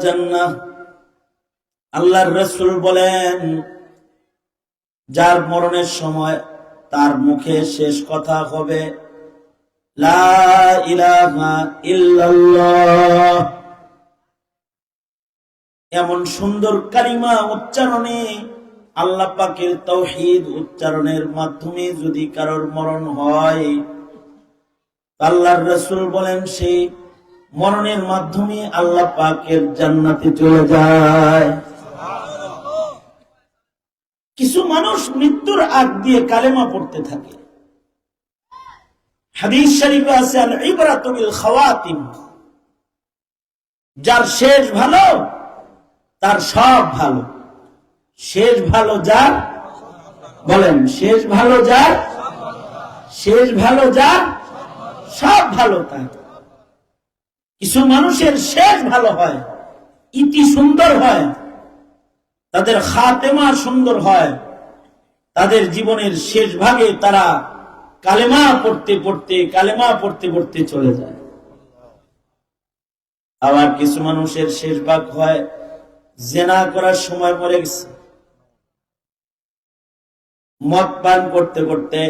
জান্নাহ। আল্লাহর রাসূল বলেন, যার মরণের সময় তার মুখে শেষ কথা হবে, লা ইলাহা ইল্লাল্লাহ। এমন সুন্দর কালিমা উচ্চারণে আল্লাহ পাকের তৌহিদ উচ্চারণের মাধ্যমে যদি কারোর মরণ হয় আল্লাহর রসুল বলেন, সেই মরণের মাধ্যমে আল্লাহ পাকের জান্নাতে চলে যায়। কিছু মানুষ মৃত্যুর আগ দিয়ে কালেমা পড়তে থাকে। হাদিস শরীফে আছে আল ইবরাতু বিল খাওয়াতিম যার শেষ ভালো, তার সব ভালো। শেষ ভালো যার? বলেন, শেষ ভালো যার? শেষ ভালো যার? সব ভালো তার। কিছু মানুষের শেষ ভালো হয়, ইতি সুন্দর হয়, তাদের খাতেমা সুন্দর হয়, তাদের জীবনের শেষ ভাগে তারা কালেমা পড়তে পড়তে, কালেমা পড়তে পড়তে চলে যায়। আবার কিছু মানুষের শেষ ভাগ হয়, জেনা করার সময় মরে গেছে। মদ পান করতে করতে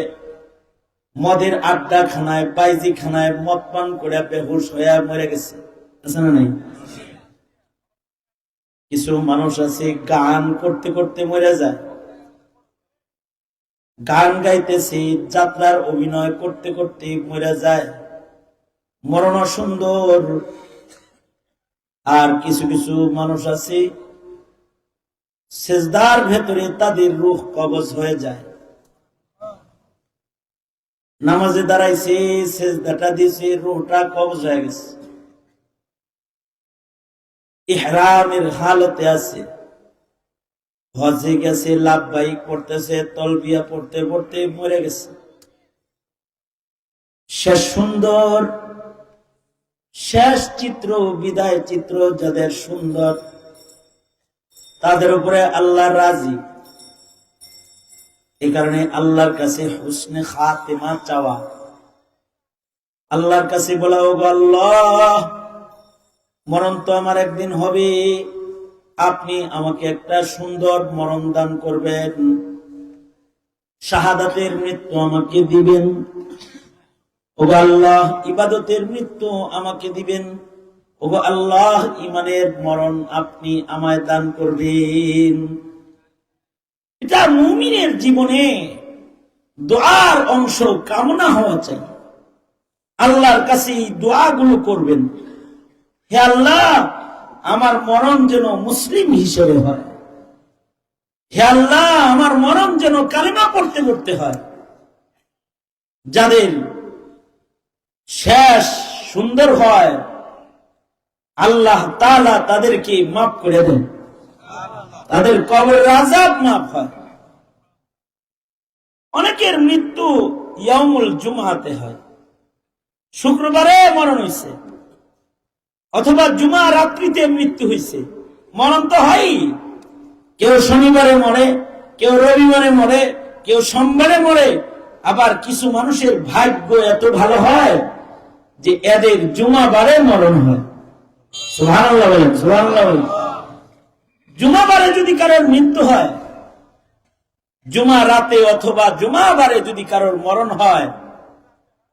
মদের আড্ডা খানায় পাইজি খানায় মদ পান করে বেহুশ হয়ে মরে গেছে। আছে না নাই? কিছু মানুষ আছে, গান করতে করতে মরে যায়। গান গাইতেছে, যাত্রার অভিনয় করতে করতে মরে যায়। মরণ সুন্দর। আর কিছু কিছু মানুষ আছে সেজদার ভেতরে তাদের রুখ কবজ হয়ে যায়। নামাজে দাঁড়াইছে, সেজদাটা দিছে রুহটা কবজ হয়ে গেছে। ইহরামের হালতে আছে। হজে গেছে লাভবাই করতেছে তলবিয়া পড়তে পড়তে মরে গেছে। শেষ সুন্দর, শেষ চিত্র, বিদায় চিত্র যাদের সুন্দর তাদের উপরে আল্লাহ রাজি। এই কারণে আল্লাহর কাছে হুসনে খাতেমা চাওয়া। আল্লাহর কাছে বলা ও আল্লাহ, মরণ তো আমার একদিন হবে। আপনি আমাকে একটা সুন্দর মরণ দান করবেন। শাহাদাতের মৃত্যু আমাকে দিবেন। ও আল্লাহ, ইবাদতের মৃত্যু আমাকে দিবেন। ও আল্লাহ ইমানের মরণ আপনি আমায় দান করবেন। এটা মুমিনের জীবনে দোয়ার অংশ, কামনা হওয়া চাই। আল্লাহর কাছে এই দোয়াগুলো করবেন। হে আল্লাহ, আমার মরণ যেন মুসলিম হিসেবে হয়। হে আল্লাহ, আমার মরণ যেন কালিমা পড়তে পড়তে হয়। যাদের শেষ সুন্দর হয় আল্লাহ তালা তাদেরকে মাফ করে দেন। তাদের কবর আজাব মাফ হয়। অনেকের মৃত্যু ইয়ামুল জুমাতে হয়। শুক্রবারে মরণ হয়েছে অথবা জুমা রাত্রিতে মৃত্যু হয়েছে মরণ তো হয় কেউ শনিবারে মরে, কেউ রবিবারে মরে, কেউ সোমবারে মরে, আবার কিছু মানুষের ভাগ্য এত ভালো হয় যে এদের জুমা বারে মরণ হয়। সুবহানাল্লাহ বলেন সুবহানাল্লাহ বলেন। জুমা যদি কারোর মৃত্যু হয়, জুমা রাতে অথবা জুমা বারে যদি কারোর মরণ হয়,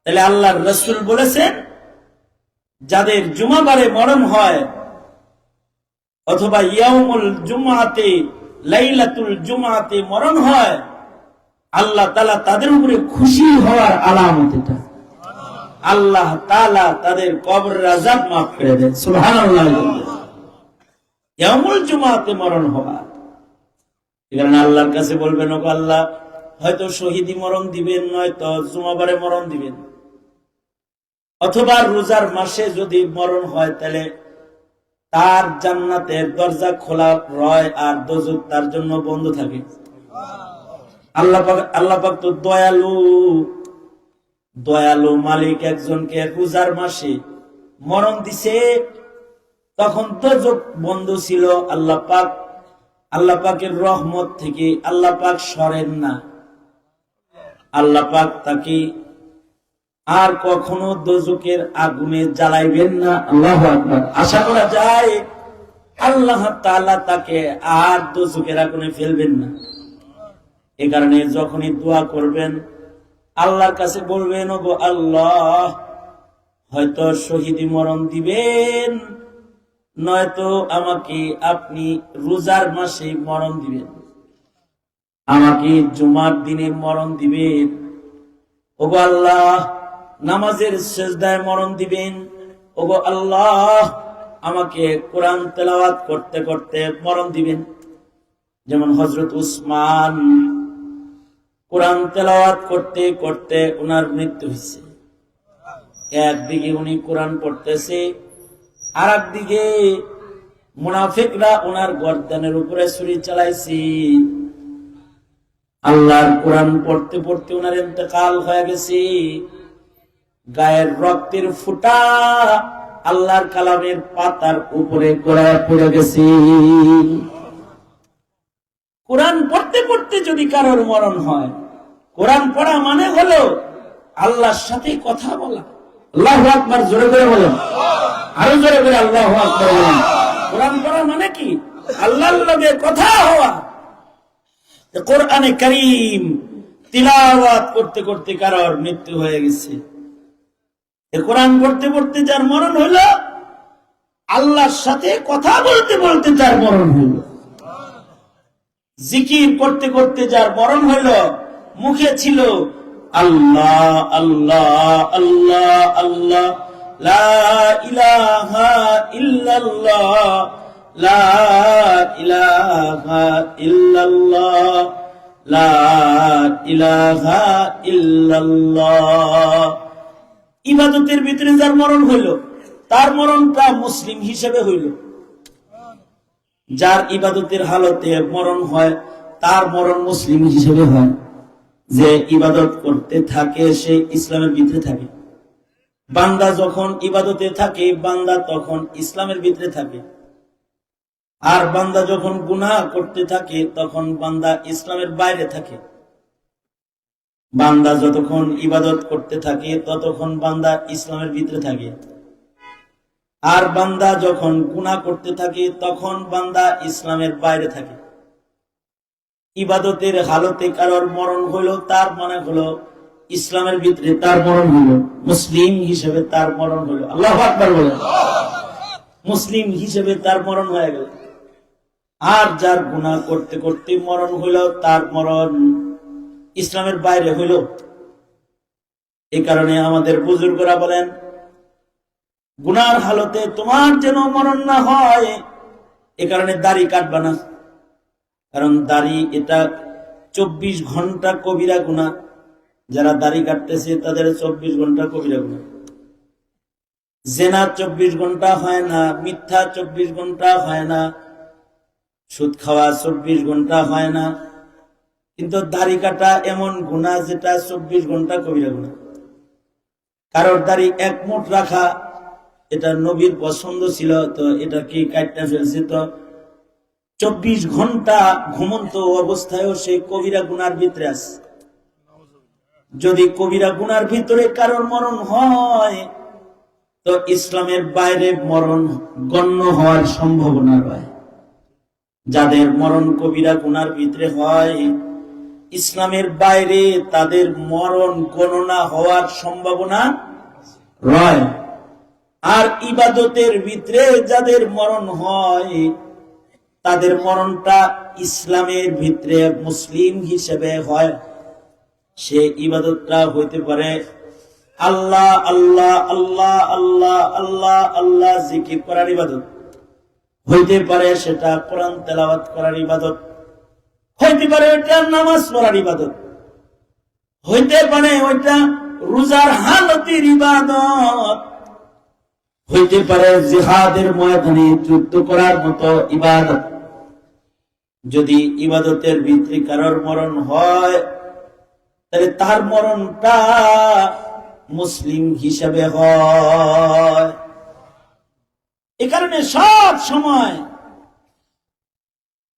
তাহলে আল্লাহর রসুল বলেছেন, যাদের জুমাবারে মরণ হয়, অথবা ইয়ামুল জুমাতে লাইলাতুল জুমাতে মরণ হয়, আল্লাহ তালা তাদের উপরে খুশি হওয়ার আলামত এটা। আল্লাহ তালা তাদের কবর রাজাব মাফ করে দেন সুহান জুমাতে মরণ হওয়া। এখানে আল্লাহর কাছে বলবেন ও আল্লাহ, হয়তো শহীদি মরণ দিবেন, নয়তো জুমাবারে মরণ দিবেন। অথবা রোজার মাসে যদি মরণ হয়, তাহলে তার জান্নাতের দরজা খোলা রয় আর দোজক তার জন্য বন্ধ থাকে। আল্লাহ আল্লাহ তো দয়ালু। দয়ালু মালিক একজনকে রোজার মাসে মরণ দিছে। তখন দোজক বন্ধ ছিল। আল্লাহ পাক, আল্লাহ পাকের রহমত থেকে আল্লাহ পাক সরেন না। আল্লাহ পাক তাকে আর কখনো দোজকের আগুনে জ্বালাইবেন না। আল্লাহ আশা করা যায় আল্লাহ তাআলা তাকে আর দোজকের আগুনে ফেলবেন না। এ কারণে যখনই দোয়া করবেন আল্লাহর কাছে বলবেন, ওগো আল্লাহ, হয়তো শহীদি মরণ দিবেন, নয়তো আমাকে আপনি রোজার মাসে মরণ দিবেন, আমাকে জুমার দিনে মরণ দিবেন। ওগো আল্লাহ, নামাজের শেষদায় মরণ দিবেন। ওগো আল্লাহ, আমাকে কোরআন তেলাওয়াত করতে করতে মরণ দিবেন। যেমন হজরত উসমান কোরআন তেলাওয়াত করতে করতে ওনার মৃত্যু হয়েছে। একদিকে উনি কোরআন পড়তেছে আর একদিকে মুনাফিকরা ওনার গর্দানের উপরে ছুরি চালাইছে। আল্লাহর কোরআন পড়তে পড়তে ওনার ইন্তেকাল হয়ে গেছে। গায়ের রক্তের ফুটা আল্লাহর কালামের পাতার উপরে গোড়ায় পড়ে গেছে। কোরআন পড়তে পড়তে যদি কারোর মরণ হয় কোরআন পড়া মানে হলো আল্লাহর সাথে কথা বলা। আল্লাহ আকবার জোরে করে বলেন। আরও জোরে করে আল্লাহ আকবার বলেন। কোরআন পড়া মানে কি? আল্লাহর লগে কথা হওয়া। কোরআনে করিম তিলাওয়াত করতে করতে কারোর মৃত্যু হয়ে গেছে। কোরআন পড়তে পড়তে যার মরণ হইল আল্লাহর সাথে কথা বলতে বলতে যার মরণ হইল জিকির করতে করতে যার মরণ হইল মুখে ছিল আল্লাহ আল্লাহ আল্লাহ আল্লাহ। ইবাদতের ভিতরে যার মরণ হইল, তার মরণটা মুসলিম হিসেবে হইল। যার ইবাদতের হালতে মরণ হয়, তার মরণ মুসলিম হিসেবে হয়। যে ইবাদত করতে থাকে, সে ইসলামের ভিতরে থাকে। বান্দা যখন ইবাদতে থাকে, বান্দা তখন ইসলামের ভিতরে থাকে। আর বান্দা যখন গুনাহ করতে থাকে, তখন বান্দা ইসলামের বাইরে থাকে। বান্দা যতক্ষণ ইবাদত করতে থাকে, ততক্ষণ বান্দা ইসলামের ভিতরে থাকে। আর বান্দা যখন গুনাহ করতে থাকে, তখন বান্দা ইসলামের বাইরে থাকে। ইবাদতের হালতে কারোর মরণ হইল, তার মানে হলো ইসলামের ভিতরে তার মরণ হইল। মুসলিম হিসেবে তার মরণ হইল। আল্লাহ আকবার বলে মুসলিম হিসেবে তার মরণ হয়ে গেল। আর যার গুনাহ করতে করতে মরণ হইল, তার মরণ ইসলামের বাইরে হইল। এই কারণে আমাদের বুজুর্গরা বলেন গুনার হালতে তোমার যেন মরণ না হয়, এ কারণে দাড়ি কাটবা না। কারণ দাড়ি এটা চব্বিশ ঘণ্টা কবিরা গুণা। যারা দাড়ি কাটতেছে, তাদের চব্বিশ ঘণ্টা কবিরা গুণা। জেনা চব্বিশ ঘণ্টা হয় না, মিথ্যা চব্বিশ ঘণ্টা হয় না, সুদ খাওয়া চব্বিশ ঘণ্টা হয় না। কিন্তু দাড়ি কাটা এমন গুণা যেটা চব্বিশ ঘণ্টা কবিরা গুণা। কারোর দাড়ি এক মুঠ রাখা, এটা নবীর পছন্দ ছিল, তো এটা কি কাটতে ফেলছে তো চব্বিশ ঘণ্টা ঘুমন্ত অবস্থায়ও সেই কবিরা গুনার ভিতরে আছে। যদি কবিরা গুনার ভিতরে কারোর মরণ হয়, তো ইসলামের বাইরে মরণ গণ্য হওয়ার সম্ভাবনা রয়। যাদের মরণ কবিরা গুনার ভিতরে হয়, ইসলামের বাইরে তাদের মরণ গণনা হওয়ার সম্ভাবনা রয়। আর ইবাদতের ভিতরে যাদের মরণ হয় তাদের মরণটা ইসলামের ভিতরে মুসলিম হিসেবে হয়। সে ইবাদতটা হইতে পারে, আল্লাহ আল্লাহ আল্লাহ আল্লাহ আল্লাহ আল্লাহ জিকির করার ইবাদত। হইতে পারে সেটা কোরআন তেলাওয়াত করার ইবাদত। হইতে পারে ওইটা নামাজ পড়ার ইবাদত। হইতে পারে ওইটা রোজার হালতের ইবাদত। হইতে পারে জিহাদের ময়দানে যুদ্ধ করার মতো ইবাদত। যদি ইবাদতের ভিতরে কারোর মরণ হয়, তাহলে তার মরণটা মুসলিম হিসাবে হয়। এ কারণে সব সময়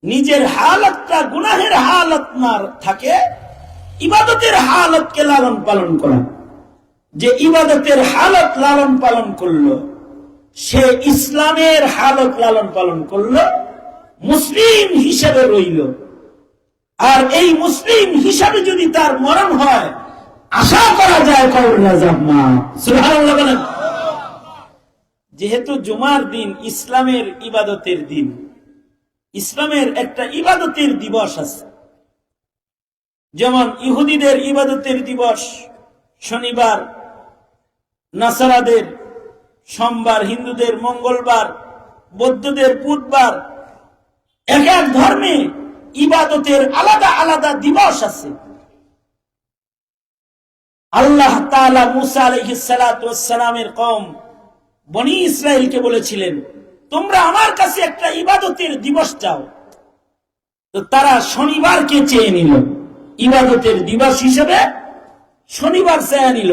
নিজের হালতটা, গুনাহের হালত না থাকে, ইবাদতের হালতকে লালন পালন করা। যে ইবাদতের হালত লালন পালন করল, সে ইসলামের হালত লালন পালন করল মুসলিম হিসেবে রইল। আর এই মুসলিম হিসাবে যদি তার মরণ হয়, আশা করা যায় যেহেতু জুমার দিন ইসলামের ইবাদতের দিন, ইসলামের একটা ইবাদতের দিবস আছে। যেমন ইহুদিদের ইবাদতের দিবস, শনিবার, নাসারাদের, সোমবার, হিন্দুদের মঙ্গলবার, বৌদ্ধদের বুধবার এক এক ধর্মে ইবাদতের আলাদা আলাদা দিবস আছে। আল্লাহ তাআলা মুসা আলাইহিস সালাতু ওয়াস সালামের কওম বনি ইসরায়েলকে বলেছিলেন, তোমরা আমার কাছে একটা ইবাদতের দিবস চাও। তো তারা শনিবারকে চেয়ে নিল? ইবাদতের দিবস হিসেবে শনিবার চেয়ে নিল।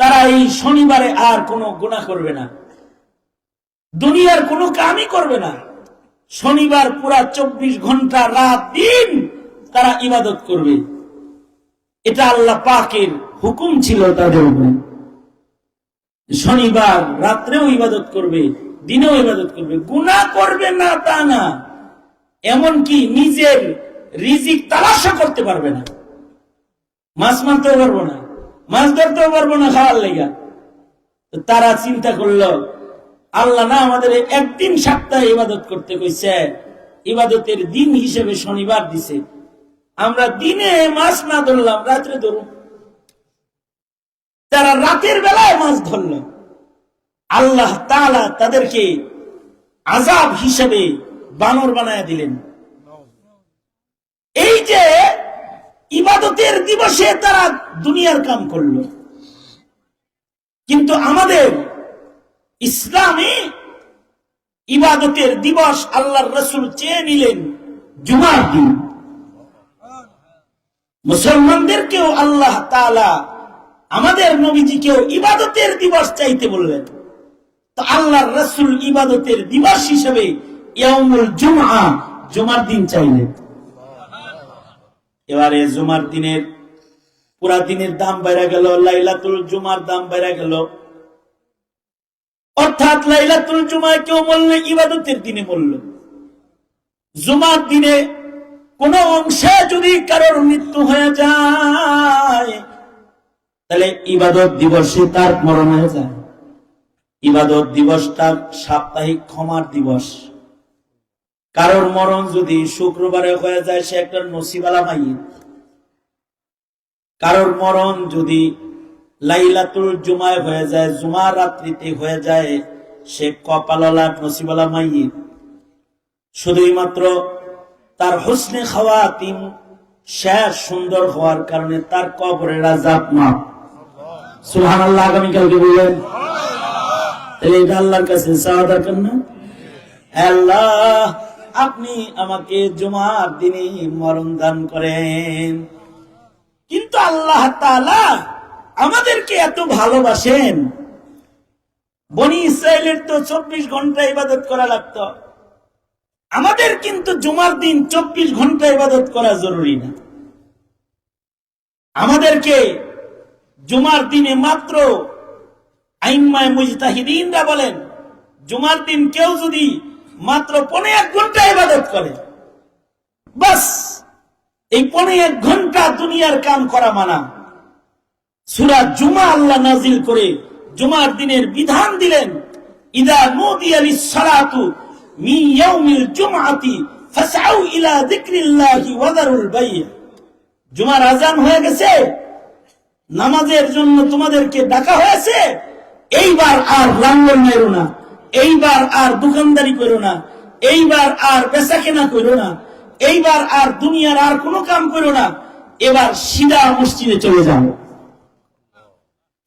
তারা এই শনিবারে আর কোনো গুণা করবে না। দুনিয়ার কোনো কামই করবে না। শনিবার পুরা চব্বিশ ঘণ্টা রাত দিন তারা ইবাদত করবে। এটা আল্লাহ পাকের হুকুম ছিল তাদের উপরে। শনিবার রাত্রেও ইবাদত করবে, দিনেও ইবাদত করবে। গুণা করবে না তা না, এমনকি নিজের রিজিক তালাশও করতে পারবে না। মাছ মারতেও পারব না, মাছ ধরতেও পারব না খাওয়ার লেগা। তারা চিন্তা করল আল্লাহ না আমাদের একদিন সপ্তাহে ইবাদত করতে কইছে, ইবাদতের দিন হিসেবে শনিবার দিছে। আমরা দিনে মাছ না ধরলাম, রাত্রে ধরুন। তারা রাতের বেলায় মাছ ধরল, আল্লাহ তাআলা তাদেরকে আজাব হিসেবে বানর বানায় দিলেন। এই যে ইবাদতের দিবসে তারা দুনিয়ার কাম করল। কিন্তু আমাদের ইসলামে ইবাদতের দিবস আল্লাহর রসুল চেয়ে নিলেন জুমার দিন। মুসলমানদেরকেও আল্লাহ তাআলা আমাদের নবীজিকেও ইবাদতের দিবস চাইতে বললেন। তো আল্লাহর রসুল ইবাদতের দিবস হিসেবে জুমার দিন চাইলেন। এবারে জুমার দিনের, পুরা দিনের দাম বেড়ে গেল, লাইলাতুল জুমার দাম বেড়ে গেল। অর্থাৎ লাইলাতুল জুমায় কেউ বললে ইবাদতের দিনে বলল। জুমার দিনে কোন অংশে যদি কারোর মৃত্যু হয়ে যায়, তাহলে ইবাদত দিবসে তার মরণ হয়ে যায়। ইবাদত দিবসটা সাপ্তাহিক ক্ষমার দিবস। কারোর মরণ যদি শুক্রবারে হয়ে যায়, সে একটা নসিবালা মাইয়ে কারোর মরণ যদি লাইলাতুল জুমায় হয়ে যায় জুমা রাত্রিতে হয়ে যায় সে কপাললা নসিবালা মাইয়ে শুধুই মাত্র তার হোসনে খাওয়া তিন শেষ সুন্দর হওয়ার কারণে তার কবরে রাজাত মাপ সুহান আল্লাহ আগামীকালকে বললেন, তাহলে এটা আল্লাহর কাছে দরকার না? আল্লাহ, আপনি আমাকে জুমার দিনে মরণ দান করেন। কিন্তু আল্লাহ তাআলা আমাদেরকে এত ভালোবাসেন? বনি ইসরায়েলের তো চব্বিশ ঘণ্টা ইবাদত করা লাগতো। আমাদের কিন্তু জুমার দিন চব্বিশ ঘণ্টা ইবাদত করা জরুরি না। আমাদেরকে জুমার দিনে মাত্র আইনমায় মুজতাহিদিনরা বলেন, জুমার দিন কেউ যদি মাত্র পনে এক ঘণ্টা ইবাদত করে, বাস এই পনে এক ঘণ্টা দুনিয়ার কাম করা মানা। সুরা জুমা আল্লাহ নাজিল করে জুমার দিনের বিধান দিলেন, ইদা নদিয়া লিস-সালাতু ইয়াউমিল জুমআতি ইলা যিকরিল্লাহি ওয়া দারুল জুমার আজান হয়ে গেছে, নামাজের জন্য তোমাদেরকে ডাকা হয়েছে, এইবার আর লাঙ্গল মেরো না, এইবার আর দোকানদারি করো না, এইবার আর বেচা কেনা করো না, এইবার আর দুনিয়ার আর কোনো কাম করো না, এবার সিধা মসজিদে চলে যাও।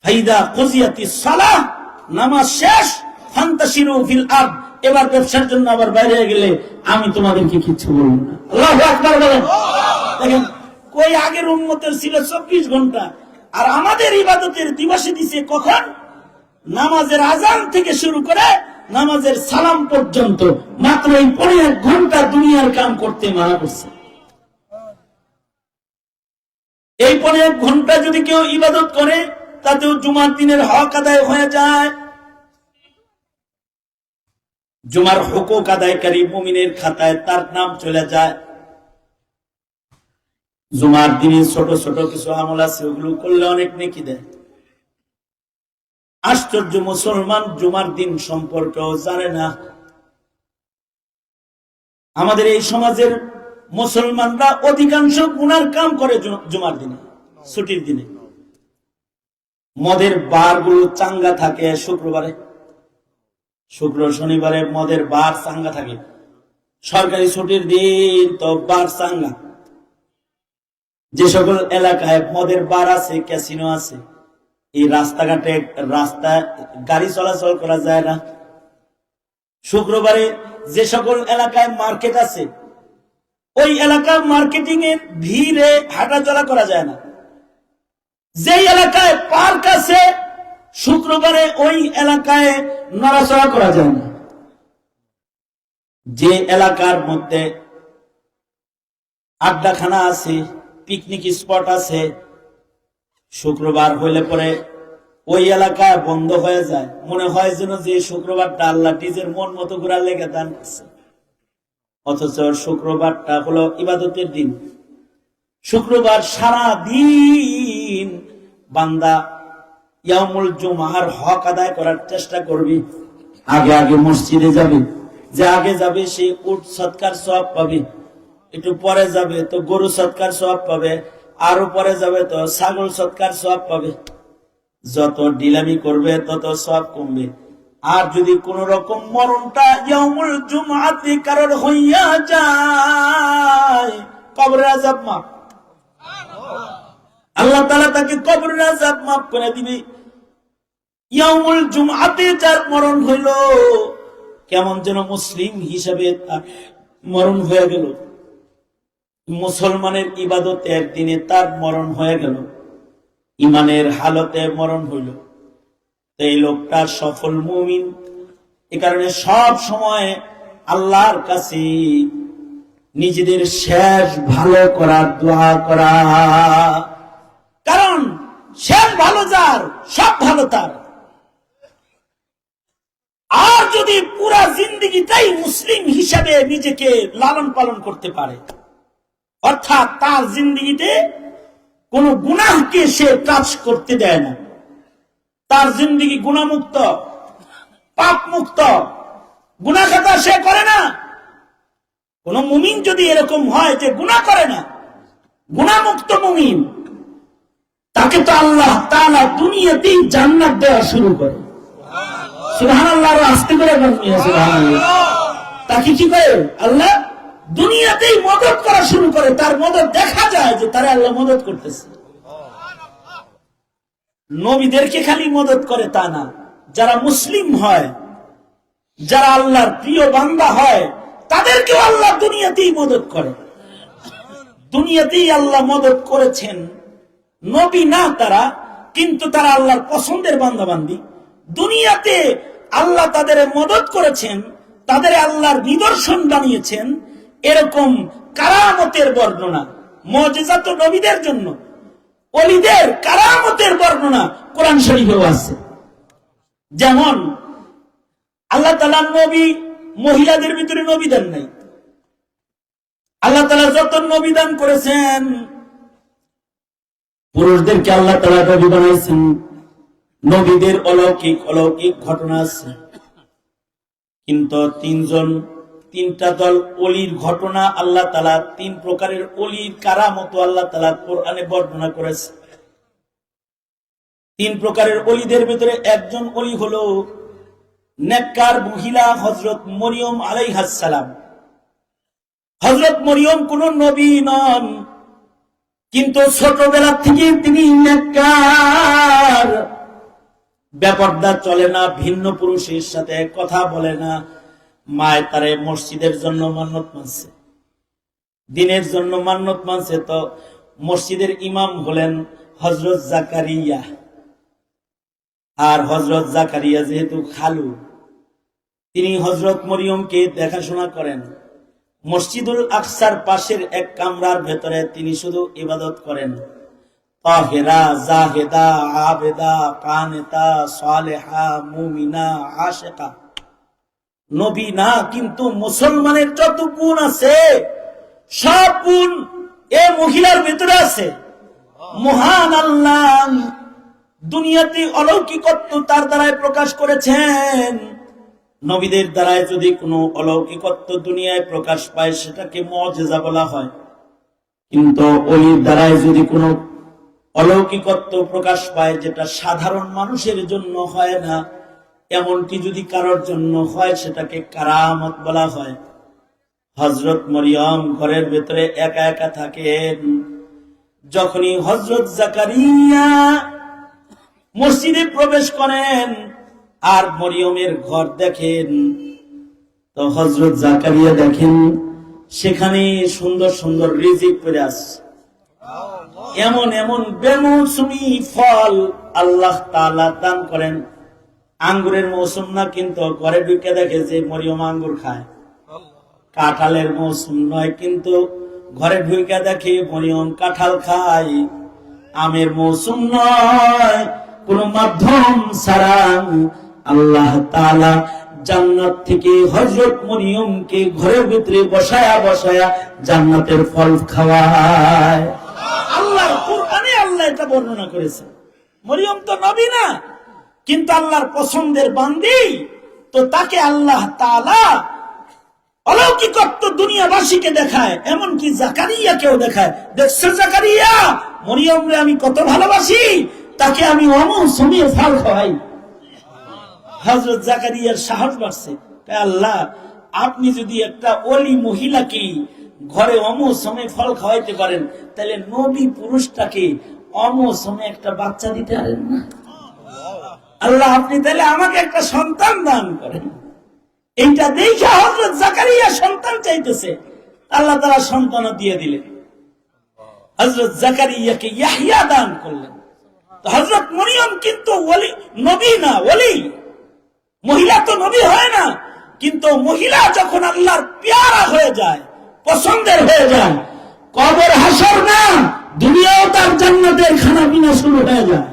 ফাইদা সালাহ, নামাজ শেষ ফান্তাসিরু ফিল এবার ব্যবসার জন্য আবার বাইরে গেলে আমি তোমাদেরকে কিছু বলব না। আকবার বলেন। দেখেন, কই আগের ছিল চব্বিশ ঘণ্টা, আর আমাদের ইবাদতের দিবসে দিছে কখন? নামাজের আজান থেকে শুরু করে নামাজের সালাম পর্যন্ত। মাত্র এই পনেরো এক ঘণ্টা দুনিয়ার কাম করতে মানা করছে। এই এক ঘণ্টা যদি কেউ ইবাদত করে তাতেও জুমার দিনের হক আদায় হয়ে যায়। জুমার হকুক আদায়কারী মুমিনের খাতায় তার নাম চলে যায়। জুমার দিনে ছোট ছোট কিছু আমল আছে, ওগুলো করলে অনেক নেকি দেয়। আশ্চর্য মুসলমান জুমার দিন সম্পর্কেও জানে না। আমাদের এই সমাজের মুসলমানরা অধিকাংশ গুনার কাম করে জুমার দিনে, ছুটির দিনে। মদের বারগুলো চাঙ্গা থাকে শুক্রবারে। শুক্র শনিবারে মদের বার চাঙ্গা থাকে। সরকারি ছুটির দিন তো বার চাঙ্গা। যে সকল এলাকায় মদের বার আছে, ক্যাসিনো আছে, এই রাস্তাঘাটে রাস্তা, গাড়ি চলাচল করা যায় না। শুক্রবারে যে সকল এলাকায় মার্কেট আছে, ওই এলাকার মার্কেটিং এর ভিড়ে হাঁটাচলা করা যায় না। যে এলাকায় পার্ক আছে, শুক্রবারে ওই এলাকায় নড়াচড়া করা যায় না। যে এলাকার মধ্যে আড্ডাখানা আছে পিকনিক স্পট আছে, শুক্রবার হইলে পরে ওই এলাকায় বন্ধ হয়ে যায়। মনে হয় যেন যে শুক্রবারটা আল্লাহ নিজের মন মতো ঘোরার লেগে দান করছে। অথচ শুক্রবারটা হলো ইবাদতের দিন। শুক্রবার সারা দিন বান্দা ইয়ামুল জুমার হক আদায় করার চেষ্টা করবি। আগে আগে মসজিদে যাবে। যে আগে যাবে, সে উট সৎকার সব পাবে। একটু পরে যাবে, তো গরু সৎকার সব পাবে। আরও পরে যাবে, তো ছাগল সৎকার সব পাবে। যত ডিলামি করবে, তত সব কমবে। আর যদি কোন রকম মরণটা ইয়ামুল জুমাতে কারণ হইয়া যায়, কবরের আজাব মাপ আল্লাহ তালা তাকে কবরের আজাব মাফ করে দিবে। ইয়ামুল জুমাতে যার মরণ হইল, কেমন যেন মুসলিম হিসাবে মরণ হয়ে গেল। মুসলমানের ইবাদত একদিনে তার মরণ হয়ে গেল ইমানের হালতে মরণ হইল। এই লোকটা সফল মুমিন। এ কারণে সব সময় আল্লাহর কাছে নিজেদের শেষ ভালো করার, দোয়া করা। কারণ শেষ ভালো যার, সব ভালো তার। আর যদি পুরা জিন্দগিটাই মুসলিম হিসাবে নিজেকে লালন পালন করতে পারে, অর্থাৎ তার জিন্দগিতে কোন গুনাহকে সে টাচ করতে দেয় না। তার জিন্দগি গুণামুক্ত পাপ মুক্ত গুণাখাতা সে করে না। কোন মুমিন যদি এরকম হয় যে গুণা করে না গুণামুক্ত মুমিন তাকে তো আল্লাহ তাআলা দুনিয়াতেই জান্নাত দেওয়া শুরু করে। সুবহানাল্লাহ, আরও আস্তে করে সুবহানাল্লাহ। তাকে কি করে? আল্লাহ দুনিয়াতেই মদত করা শুরু করে। তার মদত দেখা যায় যে তারা আল্লাহ মদত করতেছে। নবীদেরকে খালি মদত করে তা না। যারা মুসলিম হয়, যারা আল্লাহর প্রিয় বান্দা হয়, তাদেরকেও আল্লাহ দুনিয়াতেই মদত করে। দুনিয়াতেই আল্লাহ মদত করেছেন। নবী না তারা, কিন্তু তারা আল্লাহর পছন্দের বান্দাবান্দি। দুনিয়াতে আল্লাহ তাদের মদত করেছেন, তাদের আল্লাহর নিদর্শন বানিয়েছেন, এরকম কারামতের বর্ণনা মজেজা তো নবীদের জন্য। অলিদের কারামতের বর্ণনা কোরআন শরীফেও আছে। যেমন, আল্লাহ তালা নবী মহিলাদের ভিতরে নবী দেন নাই। আল্লাহ তালা যত নবী দান করেছেন পুরুষদেরকে আল্লাহ তালা নবী বানাইছেন। নবীদের অলৌকিক অলৌকিক ঘটনা আছে। কিন্তু তিনজন, তিনটা দল অলির ঘটনা আল্লাহ তালা তিন প্রকারের অলির কারামতো আল্লাহ তালা কোরআনে বর্ণনা করেছে। তিন প্রকারের অলিদের ভেতরে একজন অলি হলো নেককার মহিলা হজরত মরিয়ম আলাই আলাইহাসালাম হজরত মরিয়ম কোন নবী নন। কিন্তু ছোটবেলা থেকে তিনি ব্যাপারটা চলে না, ভিন্ন পুরুষের সাথে কথা বলে না। মায় তারে মসজিদের জন্য মান্যত মানছে। দিনের জন্য মান্যত মানছে তো মসজিদের ইমাম হলেন হজরত জাকারিয়া। আর হজরত জাকারিয়া যেহেতু খালু, তিনি হজরত মরিয়মকে দেখাশোনা করেন। মসজিদুল আকসার পাশের এক কামরার ভেতরে তিনি শুধু ইবাদত করেন। মুসলমানের যত আছে এ মহিলার ভিতরে আছে। দুনিয়াতে অলৌকিকত্ব তার দ্বারাই প্রকাশ করেছেন। নবীদের দ্বারায় যদি কোনো অলৌকিকত্ব দুনিয়ায় প্রকাশ পায়, সেটাকে মজেজা বলা হয়। কিন্তু অলির দ্বারায় যদি কোনো অলৌকিকত্ব প্রকাশ পায়, যেটা সাধারণ মানুষের জন্য হয় না এমনকি যদি কারোর জন্য হয়, সেটাকে কারামত বলা হয়। হজরত মরিয়ম ঘরের ভেতরে একা একা থাকেন। যখনই হজরত জাকারিয়া মসজিদে প্রবেশ করেন আর মরিয়মের ঘর দেখেন। তো হজরত জাকারিয়া দেখেন, সেখানে সুন্দর সুন্দর রিজিক করে আসছে এমন এমন বেমৌসুমি ফল আল্লাহ তাআলা দান করেন। আঙ্গুরের মৌসুম না, কিন্তু ঘরে ঢুকে দেখে যে মরিয়ম আঙ্গুর খায়। কাঁঠালের মৌসুম নয়, কিন্তু ঘরে ঢুকে দেখে মরিয়ম কাঁঠাল খায়। আমের মৌসুম নয়, কোন মাধ্যম ছাড়া আল্লাহ তাআলা জান্নাত থেকে হযরত মরিয়মকে ঘরের ভিতরে বসায়া বসায়া জান্নাতের ফল খাওয়ায়। আল্লাহর কোরআনে আল্লাহ এটা বর্ণনা করেছে মরিয়ম তো নবী না, কিন্তু আল্লাহর পছন্দের বান্দি। তো তাকে আল্লাহ তাআলা অলৌকিকত্ব দুনিয়াবাসীকে দেখায়, এমনকি জাকারিয়াকেও দেখায়। দেখছ জাকারিয়া মরিয়ম রে আমি কত ভালোবাসি, তাকে আমি অমন অমৌসুমী ফল খাওয়াই। হজরত জাকারিয়ার সাহস বাড়ছে। আল্লাহ, আপনি যদি একটা অলি মহিলাকে ঘরে অমৌসুমে ফল খাওয়াইতে পারেন, তাহলে নবী পুরুষটাকে অমৌসুমে একটা বাচ্চা দিতে পারেন না। আল্লাহ, আপনি তাহলে আমাকে একটা সন্তান দান করেন। এইটা দেখে হজরত জাকারিয়া সন্তান চাইতেছে। আল্লাহ তারা সন্তানও দিয়ে দিলেন। হজরত জাকারিয়াকে ইয়াহিয়া দান করলেন। হজরত মরিয়ম কিন্তু নবী না, ওলি। মহিলা তো নবী হয় না, কিন্তু মহিলা যখন আল্লাহর পেয়ারা হয়ে যায়, পছন্দের হয়ে যায়, কবর হাসর না, দুনিয়াও তার জান্নাতের খানা পিনা শুরু হয়ে যায়।